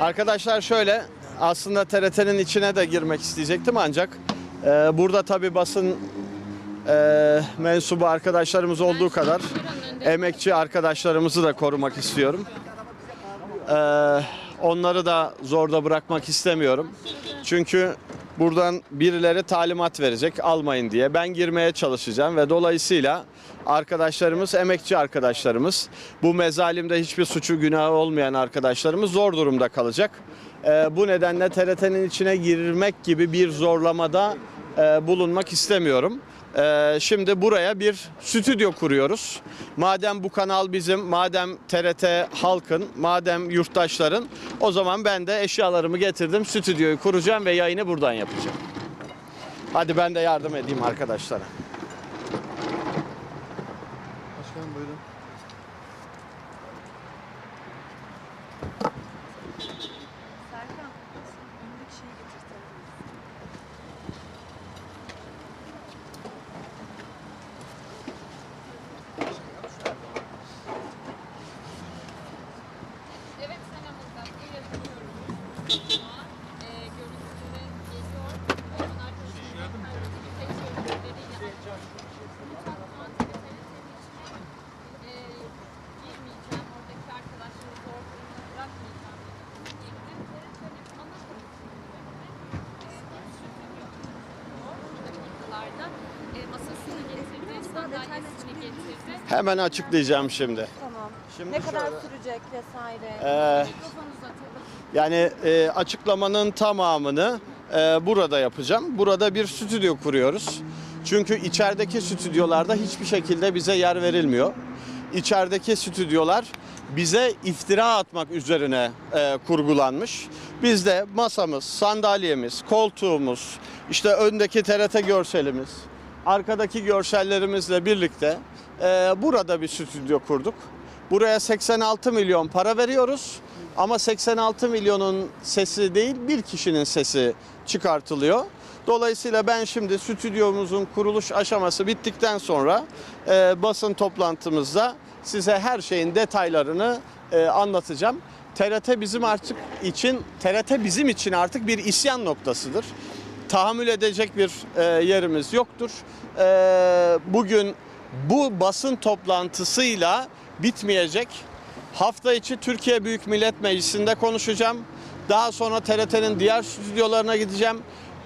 Arkadaşlar şöyle aslında TRT'nin içine de girmek isteyecektim ancak e, burada tabi basın e, mensubu arkadaşlarımız olduğu kadar emekçi arkadaşlarımızı da korumak istiyorum. E, onları da zorda bırakmak istemiyorum. Çünkü buradan birileri talimat verecek almayın diye. Ben girmeye çalışacağım ve dolayısıyla arkadaşlarımız, emekçi arkadaşlarımız, bu mezalimde hiçbir suçu günahı olmayan arkadaşlarımız zor durumda kalacak. Ee, bu nedenle TRT'nin içine girmek gibi bir zorlamada e, bulunmak istemiyorum. Ee, şimdi buraya bir stüdyo kuruyoruz. Madem bu kanal bizim, madem TRT halkın, madem yurttaşların, o zaman ben de eşyalarımı getirdim, stüdyoyu kuracağım ve yayını buradan yapacağım. Hadi ben de yardım edeyim arkadaşlara. Başkanım buyurun. Serkan, önündeki şeyi getir Evet Senem'den uyarıyorum. Ama e, görüntüleri geliyor. Onun arkadaşlarının tek görüntüleriyle Lütfen muhatabelerin içine e, girmeyeceğim. Oradaki arkadaşları zor durumda bırakmayacağım. Girdim. TRT'nin ana konusunda e, bir stüdyo bu dakikalarda e, masasını getirdi, sandalyesini getirdi. Hemen açıklayacağım şimdi. Tamam. Şimdi ne kadar sürecek vesaire? Ee. Yani e, açıklamanın tamamını e, burada yapacağım. Burada bir stüdyo kuruyoruz. Çünkü içerideki stüdyolarda hiçbir şekilde bize yer verilmiyor. İçerideki stüdyolar bize iftira atmak üzerine e, kurgulanmış. Biz de masamız, sandalyemiz, koltuğumuz, işte öndeki TRT görselimiz, arkadaki görsellerimizle birlikte e, burada bir stüdyo kurduk. Buraya 86 milyon para veriyoruz. Ama 86 milyonun sesi değil bir kişinin sesi çıkartılıyor. Dolayısıyla ben şimdi stüdyomuzun kuruluş aşaması bittikten sonra e, basın toplantımızda size her şeyin detaylarını e, anlatacağım. TRT bizim artık için TRT bizim için artık bir isyan noktasıdır. Tahammül edecek bir e, yerimiz yoktur. E, bugün bu basın toplantısıyla bitmeyecek. Hafta içi Türkiye Büyük Millet Meclisi'nde konuşacağım. Daha sonra TRT'nin diğer stüdyolarına gideceğim.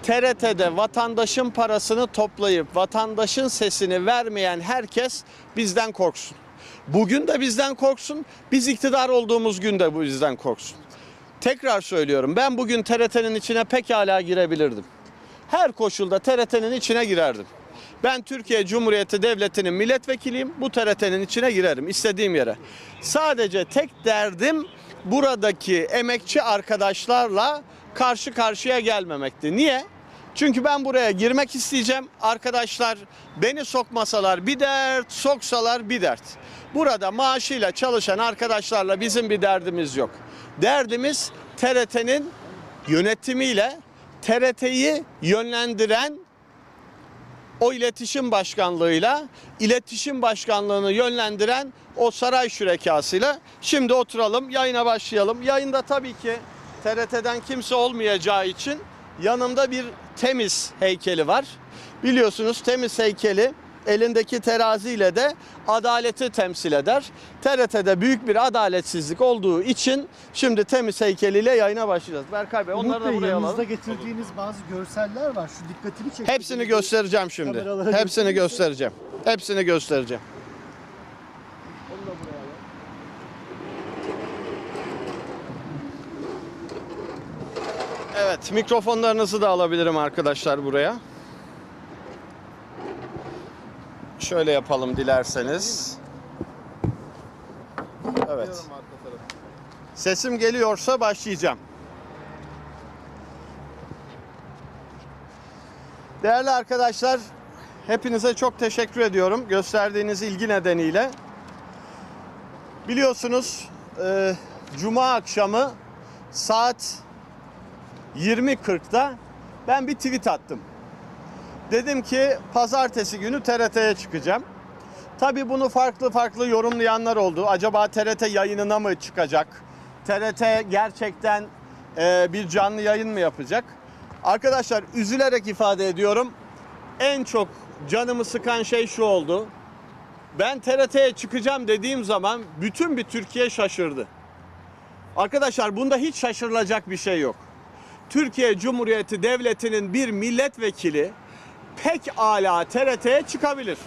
TRT'de vatandaşın parasını toplayıp vatandaşın sesini vermeyen herkes bizden korksun. Bugün de bizden korksun, biz iktidar olduğumuz gün de bu bizden korksun. Tekrar söylüyorum ben bugün TRT'nin içine pekala girebilirdim. Her koşulda TRT'nin içine girerdim. Ben Türkiye Cumhuriyeti Devleti'nin milletvekiliyim. Bu TRT'nin içine girerim istediğim yere. Sadece tek derdim buradaki emekçi arkadaşlarla karşı karşıya gelmemekti. Niye? Çünkü ben buraya girmek isteyeceğim. Arkadaşlar beni sokmasalar bir dert, soksalar bir dert. Burada maaşıyla çalışan arkadaşlarla bizim bir derdimiz yok. Derdimiz TRT'nin yönetimiyle TRT'yi yönlendiren o iletişim başkanlığıyla iletişim başkanlığını yönlendiren o saray şürekasıyla şimdi oturalım yayına başlayalım. Yayında tabii ki TRT'den kimse olmayacağı için yanımda bir temiz heykeli var. Biliyorsunuz temiz heykeli elindeki teraziyle de adaleti temsil eder. TRT'de büyük bir adaletsizlik olduğu için şimdi temiz heykeliyle yayına başlayacağız. Berkay Bey onları Umut da Bey buraya yanınızda alalım. getirdiğiniz bazı görseller var. Şu dikkatimi çekti. Hepsini göstereceğim şimdi. Kameralara Hepsini göstereceğim. Hepsini göstereceğim. Evet, mikrofonlarınızı da alabilirim arkadaşlar buraya. Şöyle yapalım dilerseniz. Evet. Sesim geliyorsa başlayacağım. Değerli arkadaşlar, hepinize çok teşekkür ediyorum gösterdiğiniz ilgi nedeniyle. Biliyorsunuz e, Cuma akşamı saat 20.40'da ben bir tweet attım. Dedim ki pazartesi günü TRT'ye çıkacağım. Tabii bunu farklı farklı yorumlayanlar oldu. Acaba TRT yayınına mı çıkacak? TRT gerçekten e, bir canlı yayın mı yapacak? Arkadaşlar üzülerek ifade ediyorum. En çok canımı sıkan şey şu oldu. Ben TRT'ye çıkacağım dediğim zaman bütün bir Türkiye şaşırdı. Arkadaşlar bunda hiç şaşırılacak bir şey yok. Türkiye Cumhuriyeti Devleti'nin bir milletvekili pek ala TRT'ye çıkabilir.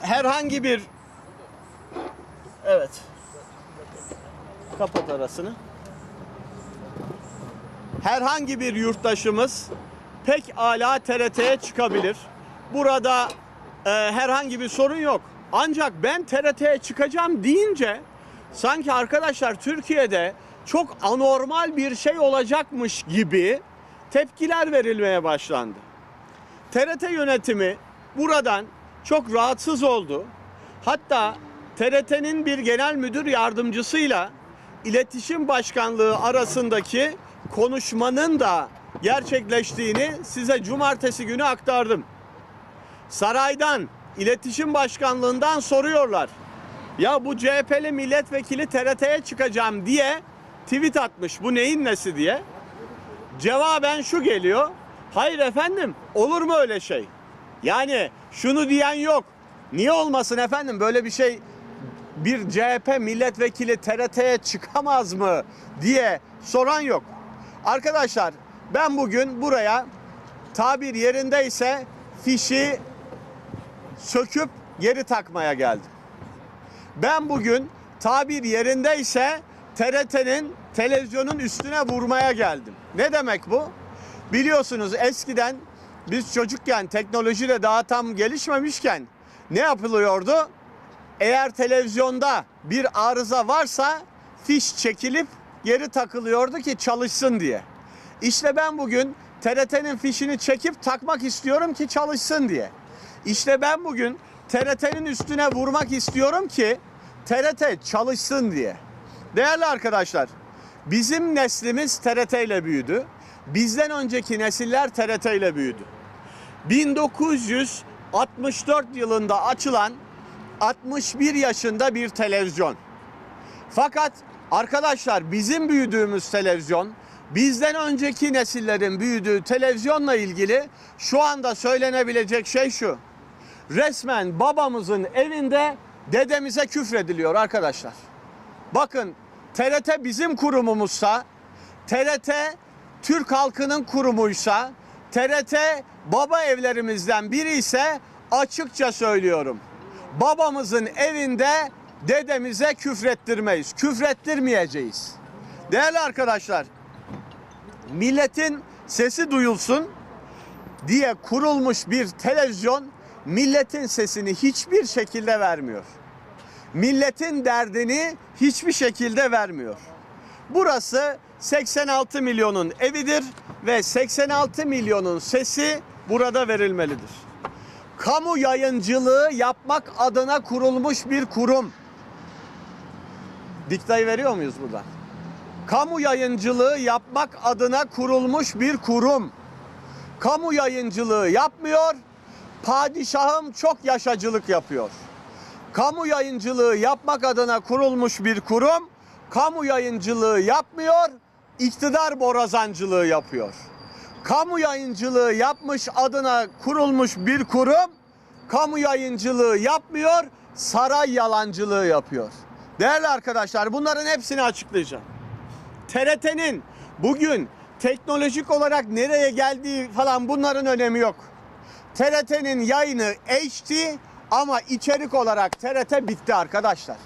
Herhangi bir Evet. Kapat arasını. Herhangi bir yurttaşımız pek ala TRT'ye çıkabilir. Burada e, herhangi bir sorun yok. Ancak ben TRT'ye çıkacağım deyince sanki arkadaşlar Türkiye'de çok anormal bir şey olacakmış gibi tepkiler verilmeye başlandı. TRT yönetimi buradan çok rahatsız oldu. Hatta TRT'nin bir genel müdür yardımcısıyla iletişim başkanlığı arasındaki konuşmanın da gerçekleştiğini size cumartesi günü aktardım. Saraydan, iletişim başkanlığından soruyorlar. Ya bu CHP'li milletvekili TRT'ye çıkacağım diye tweet atmış. Bu neyin nesi diye. Cevaben şu geliyor. Hayır efendim olur mu öyle şey? Yani şunu diyen yok. Niye olmasın efendim böyle bir şey bir CHP milletvekili TRT'ye çıkamaz mı diye soran yok. Arkadaşlar ben bugün buraya tabir yerindeyse fişi söküp geri takmaya geldim. Ben bugün tabir yerindeyse TRT'nin televizyonun üstüne vurmaya geldim. Ne demek bu? Biliyorsunuz eskiden biz çocukken teknoloji de daha tam gelişmemişken ne yapılıyordu? Eğer televizyonda bir arıza varsa fiş çekilip geri takılıyordu ki çalışsın diye. İşte ben bugün TRT'nin fişini çekip takmak istiyorum ki çalışsın diye. İşte ben bugün TRT'nin üstüne vurmak istiyorum ki TRT çalışsın diye. Değerli arkadaşlar, bizim neslimiz TRT ile büyüdü. Bizden önceki nesiller TRT ile büyüdü. 1964 yılında açılan 61 yaşında bir televizyon. Fakat arkadaşlar bizim büyüdüğümüz televizyon bizden önceki nesillerin büyüdüğü televizyonla ilgili şu anda söylenebilecek şey şu. Resmen babamızın evinde dedemize küfrediliyor arkadaşlar. Bakın TRT bizim kurumumuzsa, TRT Türk halkının kurumuysa, TRT baba evlerimizden biri ise açıkça söylüyorum. Babamızın evinde dedemize küfrettirmeyiz. Küfrettirmeyeceğiz. Değerli arkadaşlar, milletin sesi duyulsun diye kurulmuş bir televizyon milletin sesini hiçbir şekilde vermiyor. Milletin derdini hiçbir şekilde vermiyor. Burası 86 milyonun evidir ve 86 milyonun sesi burada verilmelidir. Kamu yayıncılığı yapmak adına kurulmuş bir kurum. Diktayı veriyor muyuz burada? Kamu yayıncılığı yapmak adına kurulmuş bir kurum. Kamu yayıncılığı yapmıyor, padişahım çok yaşacılık yapıyor. Kamu yayıncılığı yapmak adına kurulmuş bir kurum, kamu yayıncılığı yapmıyor, iktidar borazancılığı yapıyor. Kamu yayıncılığı yapmış adına kurulmuş bir kurum, kamu yayıncılığı yapmıyor, saray yalancılığı yapıyor. Değerli arkadaşlar bunların hepsini açıklayacağım. TRT'nin bugün teknolojik olarak nereye geldiği falan bunların önemi yok. TRT'nin yayını HD ama içerik olarak TRT bitti arkadaşlar.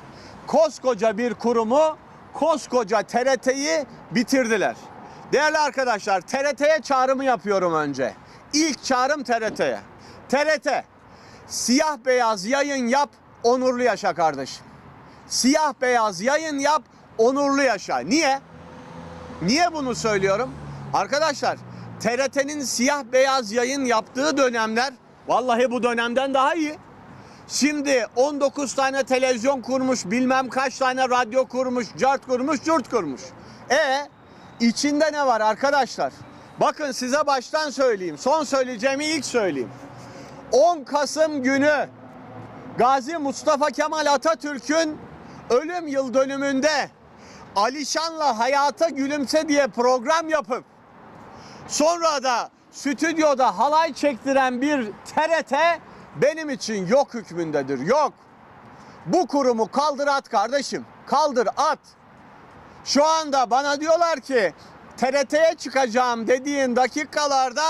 Koskoca bir kurumu, koskoca TRT'yi bitirdiler. Değerli arkadaşlar TRT'ye çağrımı yapıyorum önce. İlk çağrım TRT'ye. TRT siyah beyaz yayın yap, onurlu yaşa kardeşim. Siyah beyaz yayın yap, onurlu yaşa. Niye? Niye bunu söylüyorum? Arkadaşlar TRT'nin siyah beyaz yayın yaptığı dönemler vallahi bu dönemden daha iyi. Şimdi 19 tane televizyon kurmuş, bilmem kaç tane radyo kurmuş, cart kurmuş, cürt kurmuş. E içinde ne var arkadaşlar? Bakın size baştan söyleyeyim. Son söyleyeceğimi ilk söyleyeyim. 10 Kasım günü Gazi Mustafa Kemal Atatürk'ün ölüm yıl dönümünde Alişan'la Hayata Gülümse diye program yapıp sonra da stüdyoda halay çektiren bir TRT benim için yok hükmündedir. Yok. Bu kurumu kaldır at kardeşim. Kaldır at. Şu anda bana diyorlar ki TRT'ye çıkacağım dediğin dakikalarda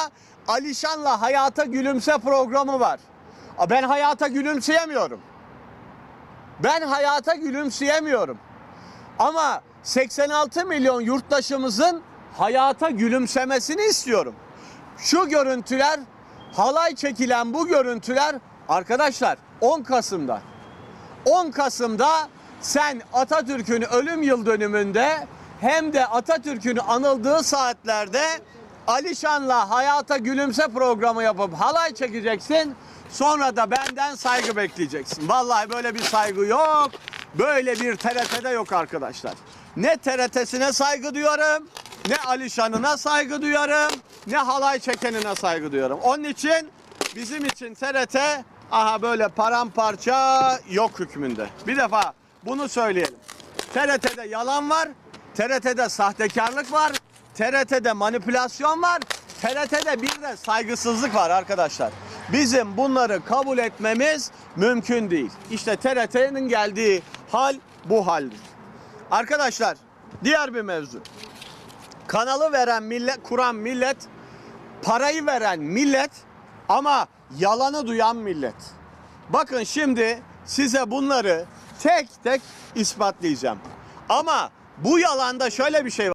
Alişan'la Hayata Gülümse programı var. Ben hayata gülümseyemiyorum. Ben hayata gülümseyemiyorum. Ama 86 milyon yurttaşımızın hayata gülümsemesini istiyorum. Şu görüntüler, halay çekilen bu görüntüler arkadaşlar 10 Kasım'da. 10 Kasım'da sen Atatürk'ün ölüm yıl dönümünde hem de Atatürk'ün anıldığı saatlerde Alişan'la Hayata Gülümse programı yapıp halay çekeceksin. Sonra da benden saygı bekleyeceksin. Vallahi böyle bir saygı yok. Böyle bir TRT'de yok arkadaşlar. Ne TRT'sine saygı duyarım, ne Alişan'ına saygı duyarım, ne halay çekenine saygı duyarım. Onun için bizim için TRT aha böyle paramparça yok hükmünde. Bir defa bunu söyleyelim. TRT'de yalan var, TRT'de sahtekarlık var, TRT'de manipülasyon var, TRT'de bir de saygısızlık var arkadaşlar. Bizim bunları kabul etmemiz mümkün değil. İşte TRT'nin geldiği hal bu haldir. Arkadaşlar diğer bir mevzu. Kanalı veren millet, kuran millet, parayı veren millet ama yalanı duyan millet. Bakın şimdi size bunları tek tek ispatlayacağım. Ama bu yalanda şöyle bir şey var.